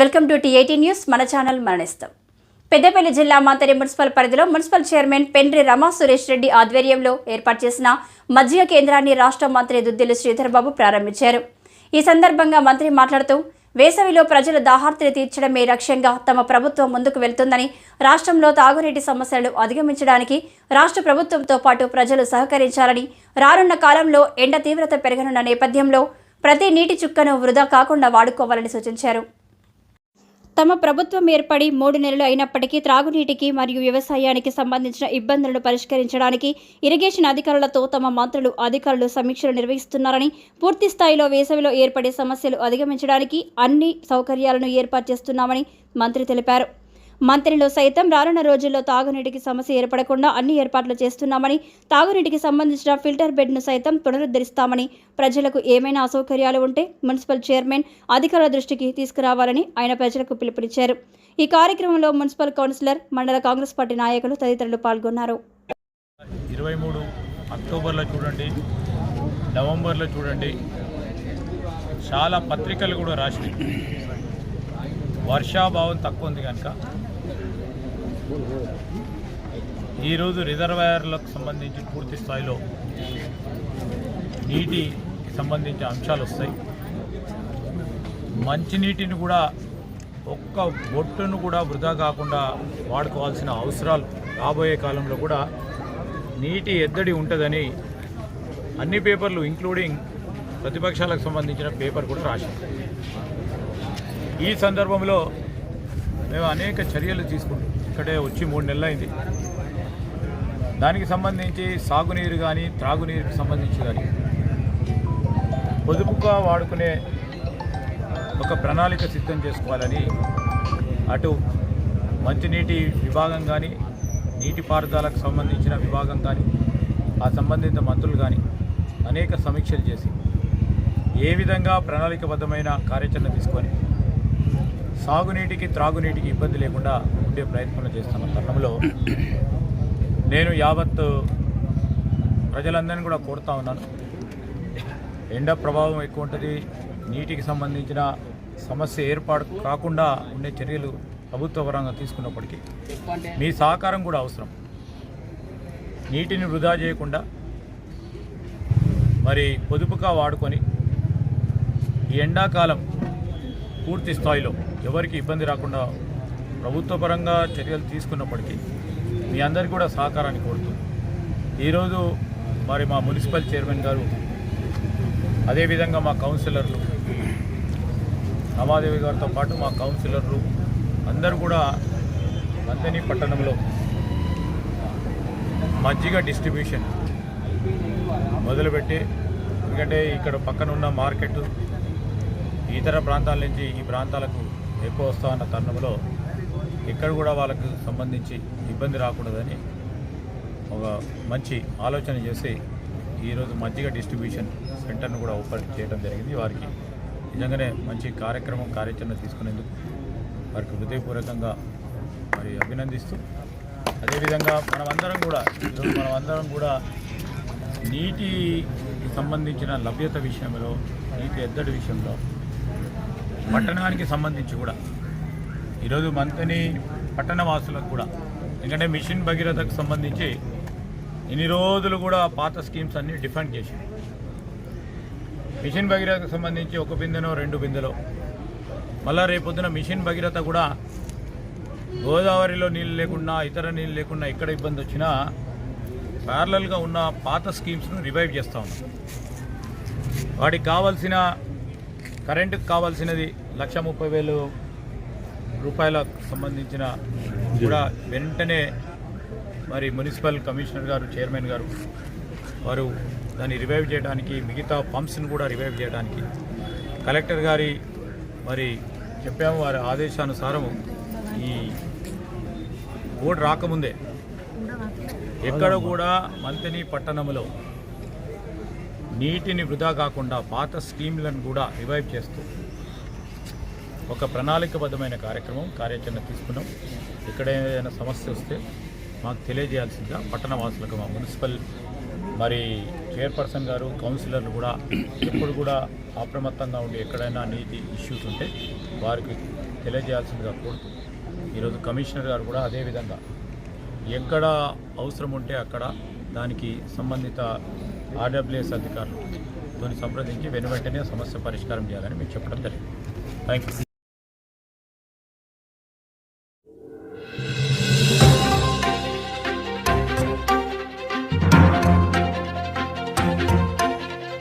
Welcome to T eighty news. మన channel మరణిస్తాం. పెద్దపల్లి జిల్లా మంతరి మున్సిపల్ పరిధిలో మున్సిపల్ చైర్మన్ పెండ్రి రమా సురేష్ రెడ్డి ఆధ్వర్యంలో ఏర్పాటు చేసిన మజ్జిగ కేంద్రాన్ని రాష్ట్ర మంత్రి దుద్దిల్లు శ్రీధర్బాబు ప్రారంభించారు. ఈ సందర్భంగా మంత్రి మాట్లాడుతూ వేసవిలో ప్రజల దాహార్తిని తీర్చడమే లక్ష్యంగా తమ ప్రభుత్వం ముందుకు వెళ్తుందని రాష్ట్రంలో తాగునీటి సమస్యలను అధిగమించడానికి రాష్ట్ర ప్రభుత్వంతో పాటు ప్రజలు సహకరించాలని రానున్న కాలంలో ఎండ తీవ్రత పెరగనున్న నేపథ్యంలో ప్రతి నీటి చుక్కను వృధా కాకుండా వాడుకోవాలని సూచించారు. తమ ప్రభుత్వం ఏర్పడి మూడు నెలలు అయినప్పటికీ త్రాగునీటికి మరియు వ్యవసాయానికి సంబంధించిన ఇబ్బందులను పరిష్కరించడానికి ఇరిగేషన్ అధికారులతో తమ మంత్రులు అధికారులు సమీక్షలు నిర్వహిస్తున్నారని పూర్తి స్థాయిలో వేసవిలో ఏర్పడే సమస్యలు అధిగమించడానికి అన్ని సౌకర్యాలను ఏర్పాటు చేస్తున్నామని మంత్రి తెలిపారు. మంత్రిలో సైతం రానున్న రోజుల్లో తాగునీటికి సమస్య ఏర్పడకుండా అన్ని ఏర్పాట్లు చేస్తున్నామని తాగునీటికి సంబంధించిన ఫిల్టర్ బెడ్ను సైతం పునరుద్ధరిస్తామని ప్రజలకు ఏమైనా అసౌకర్యాలు ఉంటే మున్సిపల్ చైర్మన్ అధికారుల దృష్టికి తీసుకురావాలని ఆయన ప్రజలకు పిలుపునిచ్చారు. ఈ కార్యక్రమంలో మున్సిపల్ కౌన్సిలర్ మండల కాంగ్రెస్ పార్టీ నాయకులు తదితరులు పాల్గొన్నారు. ఇరవై మూడు అక్టోబర్లో చూడండి నవంబర్లో చూడండి చాలా పత్రికలు కూడా రాసినాయి. వర్షాభావం తక్కువ ఉంది కనుక ఈరోజు రిజర్వాయర్లకు సంబంధించి పూర్తి స్థాయిలో నీటికి సంబంధించిన అంశాలు వస్తాయి. మంచినీటిని కూడా ఒక్క బొట్టును కూడా వృధా కాకుండా వాడుకోవాల్సిన అవసరాలు రాబోయే కాలంలో కూడా నీటి ఎద్దడి ఉంటుందని అన్ని పేపర్లు ఇంక్లూడింగ్ ప్రతిపక్షాలకు సంబంధించిన పేపర్ కూడా రాశారు ఈ సందర్భంలో మేము అనేక చర్యలు తీసుకుంటాం ఇక్కడే వచ్చి మూడు నెలలు అయింది దానికి సంబంధించి సాగునీరు కానీ త్రాగునీరుకి సంబంధించి కానీ పొదుపుగా వాడుకునే ఒక ప్రణాళిక సిద్ధం చేసుకోవాలని అటు మంచినీటి విభాగం కానీ నీటిపారుదలకు సంబంధించిన విభాగం కానీ ఆ సంబంధిత మంత్రులు కానీ అనేక సమీక్షలు చేసి ఏ విధంగా ప్రణాళికబద్ధమైన కార్యాచరణ తీసుకొని సాగునీటికి త్రాగునీటికి ఇబ్బంది లేకుండా ఉండే ప్రయత్నం చేస్తున్న తరుణంలో నేను యావత్ ప్రజలందరినీ కూడా కోరుతా ఉన్నాను. ఎండ ప్రభావం ఎక్కువ ఉంటుంది నీటికి సంబంధించిన సమస్య ఏర్పాటు కాకుండా ఉండే చర్యలు ప్రభుత్వ పరంగా తీసుకున్నప్పటికీ మీ సహకారం కూడా అవసరం. నీటిని వృధా చేయకుండా మరి పొదుపుగా వాడుకొని ఈ ఎండాకాలం పూర్తి స్థాయిలో ఎవరికి ఇబ్బంది రాకుండా ప్రభుత్వ పరంగా చర్యలు తీసుకున్నప్పటికీ మీ అందరికీ కూడా సహకారాన్ని కోరుతూ ఈరోజు మరి మా మున్సిపల్ చైర్మన్ గారు అదేవిధంగా మా కౌన్సిలర్లు రమాదేవి గారితో పాటు మా కౌన్సిలర్లు అందరూ కూడా మంతని పట్టణంలో మజ్జిగ డిస్ట్రిబ్యూషన్ మొదలుపెట్టి ఎందుకంటే ఇక్కడ పక్కన ఉన్న మార్కెట్ ఇతర ప్రాంతాల నుంచి ఈ ప్రాంతాలకు ఎక్కువ వస్తా ఉన్న తరుణంలో ఇక్కడ కూడా వాళ్ళకు సంబంధించి ఇబ్బంది రాకూడదని ఒక మంచి ఆలోచన చేసి ఈరోజు మజ్జిగ డిస్ట్రిబ్యూషన్ సెంటర్ను కూడా ఓపెన్ చేయడం జరిగింది. వారికి నిజంగానే మంచి కార్యక్రమం కార్యాచరణ తీసుకునేందుకు వారికి హృదయపూర్వకంగా మరి అభినందిస్తూ అదేవిధంగా మనమందరం కూడా ఈరోజు మనమందరం కూడా నీటికి సంబంధించిన లభ్యత విషయంలో నీటి ఎద్దడి విషయంలో పట్టణానికి సంబంధించి కూడా. ఈరోజు మంతని పట్టణ వాసులకు కూడా. ఎందుకంటే మిషన్ భగీరథకు సంబంధించి ఇన్ని రోజులు కూడా పాత స్కీమ్స్ అన్నీ డిఫెండ్ చేశాయి మిషన్ భగీరథకు సంబంధించి ఒక బిందెనో రెండు బిందెలో. మళ్ళా రేపొద్దున మిషన్ భగీరథ కూడా గోదావరిలో నీళ్ళు లేకుండా ఇతర నీళ్ళు లేకుండా ఎక్కడ ఇబ్బంది వచ్చినా ప్యారలల్గా ఉన్న పాత స్కీమ్స్ను రివైవ్ చేస్తూ ఉన్నాం. వాటికి కావాల్సిన కరెంటుకు కావాల్సినది లక్ష ముప్పై వేలు రూపాయలకు సంబంధించిన కూడా వెంటనే మరి మున్సిపల్ కమిషనర్ గారు చైర్మన్ గారు వారు దాన్ని రివైవ్ చేయడానికి మిగతా పంప్స్ని కూడా రివైవ్ చేయడానికి కలెక్టర్ గారి మరి చెప్పాము వారి ఆదేశానుసారము ఈ బోర్డు రాకముందే ఎక్కడ కూడా మంతిని పట్టణంలో నీటిని వృధా కాకుండా పాత స్కీమ్లను కూడా రివైవ్ చేస్తూ ఒక ప్రణాళికబద్ధమైన కార్యక్రమం కార్యాచరణ తీసుకున్నాం. ఇక్కడ ఏదైనా సమస్య వస్తే మాకు తెలియజేయాల్సిందిగా పట్టణ వాసులకు మా మున్సిపల్ మరి చైర్పర్సన్ గారు కౌన్సిలర్లు కూడా ఎప్పుడు కూడా అప్రమత్తంగా ఉండి ఎక్కడైనా నీటి ఇష్యూస్ ఉంటే వారికి తెలియజేయాల్సిందిగా కోరుతూ ఈరోజు కమిషనర్ గారు కూడా అదేవిధంగా ఎక్కడ అవసరం ఉంటే అక్కడ దానికి సంబంధిత ఆర్డబ్ల్యూఎస్ అధికారులతో సంప్రదించి వెను వెంటనే సమస్య పరిష్కారం చేయాలని మీరు చెప్పడం జరిగింది. Thank you